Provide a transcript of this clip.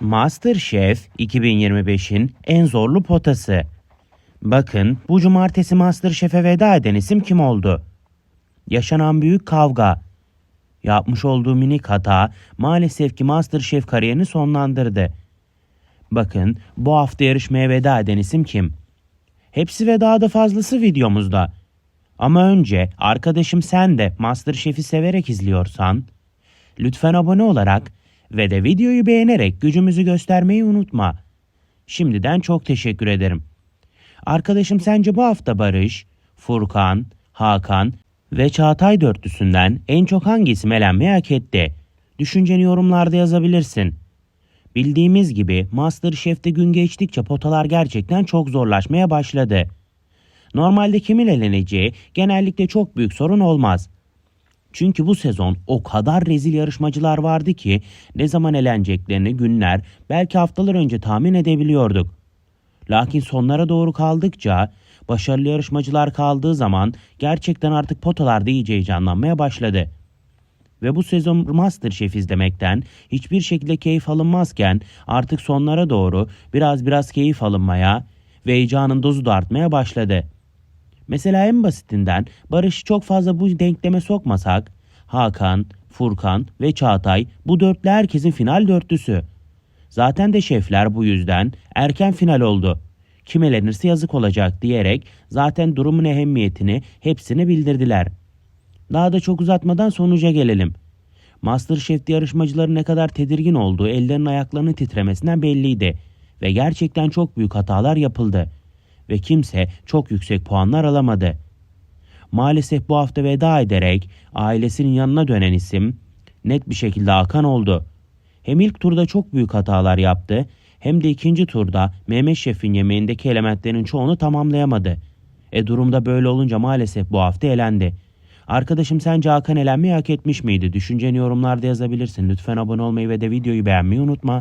MasterChef 2025'in en zorlu potası. Bakın bu cumartesi MasterChef'e veda eden isim kim oldu? Yaşanan büyük kavga. Yapmış olduğu minik hata maalesef ki MasterChef kariyerini sonlandırdı. Bakın bu hafta yarışmaya veda eden isim kim? Hepsi ve daha da fazlası videomuzda. Ama önce arkadaşım sen de MasterChef'i severek izliyorsan lütfen abone olarak ve de videoyu beğenerek gücümüzü göstermeyi unutma. Şimdiden çok teşekkür ederim. Arkadaşım sence bu hafta Barış, Furkan, Hakan ve Çağatay dörtlüsünden en çok hangisi elenmeyi hak etti? Düşünceni yorumlarda yazabilirsin. Bildiğimiz gibi MasterChef'te gün geçtikçe potalar gerçekten çok zorlaşmaya başladı. Normalde kimin eleneceği genellikle çok büyük sorun olmaz. Çünkü bu sezon o kadar rezil yarışmacılar vardı ki ne zaman eleneceklerini günler belki haftalar önce tahmin edebiliyorduk. Lakin sonlara doğru kaldıkça başarılı yarışmacılar kaldığı zaman gerçekten artık potalarda iyice heyecanlanmaya başladı. Ve bu sezon Masterchef izlemekten hiçbir şekilde keyif alınmazken artık sonlara doğru biraz biraz keyif alınmaya ve heyecanın dozu da artmaya başladı. Mesela en basitinden Barış'ı çok fazla bu denkleme sokmasak Hakan, Furkan ve Çağatay bu dörtlü herkesin final dörtlüsü. Zaten de şefler bu yüzden erken final oldu. Kim elenirse yazık olacak diyerek zaten durumun ehemmiyetini hepsine bildirdiler. Daha da çok uzatmadan sonuca gelelim. Masterchef'te yarışmacıların ne kadar tedirgin olduğu ellerinin ayaklarının titremesinden belliydi ve gerçekten çok büyük hatalar yapıldı ve kimse çok yüksek puanlar alamadı. Maalesef bu hafta veda ederek ailesinin yanına dönen isim net bir şekilde Hakan oldu. Hem ilk turda çok büyük hatalar yaptı hem de ikinci turda Mehmet Şef'in yemeğindeki elementlerin çoğunu tamamlayamadı. E durumda böyle olunca maalesef bu hafta elendi. Arkadaşım sence Hakan elenmeyi hak etmiş miydi? Düşünceni yorumlarda yazabilirsin. Lütfen abone olmayı ve de videoyu beğenmeyi unutma.